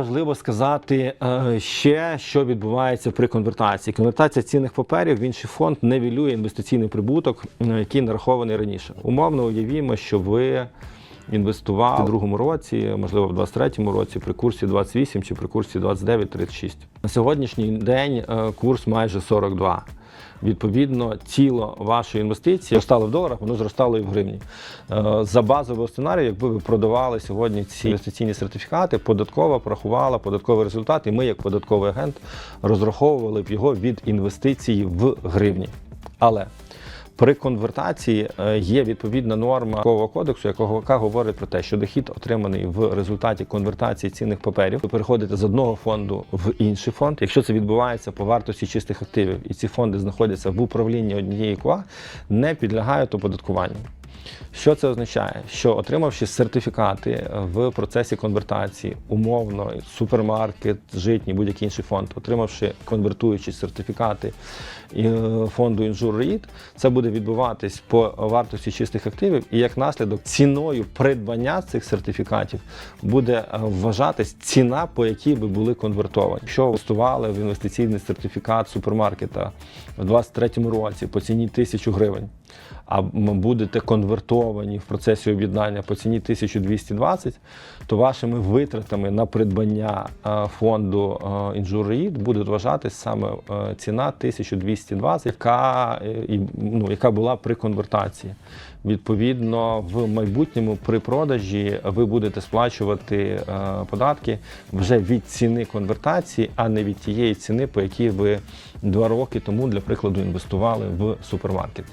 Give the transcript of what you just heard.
Важливо сказати е, ще, що відбувається при конвертації. Конвертація цінних паперів в інший фонд невілює інвестиційний прибуток, е, який нарахований раніше. Умовно уявімо, що ви інвестували в другому році, можливо, в 23-му році при курсі 28 чи при курсі 29-36. На сьогоднішній день е, курс майже 42. Відповідно, тіло вашої інвестиції зростало в доларах, воно зростало і в гривні. Е, За базового сценарію, якби ви продавали сьогодні ці інвестиційні сертифікати, податкова порахувала податковий результат, і ми, як податковий агент, розраховували б його від інвестиції в гривні. Але при конвертації е, є відповідна норма Податкового кодексу, яка говорить про те, що дохід, отриманий в результаті конвертації цінних паперів, ви переходите з одного фонду в інший фонд. Якщо це відбувається по вартості чистих активів, і ці фонди знаходяться в управлінні однієї КОА, не підлягають оподаткуванню. Що це означає? Що отримавши сертифікати в процесі конвертації, умовно, супермаркет, житній, будь-який інший фонд, отримавши конвертуючі сертифікати е, фонду InsurREIT, це буде відбуватись по вартості чистих активів, і як наслідок ціною придбання цих сертифікатів буде е, вважатись ціна, по якій ви були конвертовані. Якщо ви інвестували в інвестиційний сертифікат супермаркета в 2023 році по ціні 1000 гривень а будете конвертовані в процесі об'єднання по ціні 1220, то вашими витратами на придбання е, фонду InjureREIT буде вважатись саме е, ціна 1220, яка, е, ну, яка була при конвертації. Відповідно, в майбутньому при продажі ви будете сплачувати податки вже від ціни конвертації, а не від тієї ціни, по якій ви два роки тому, для прикладу, інвестували в супермаркет.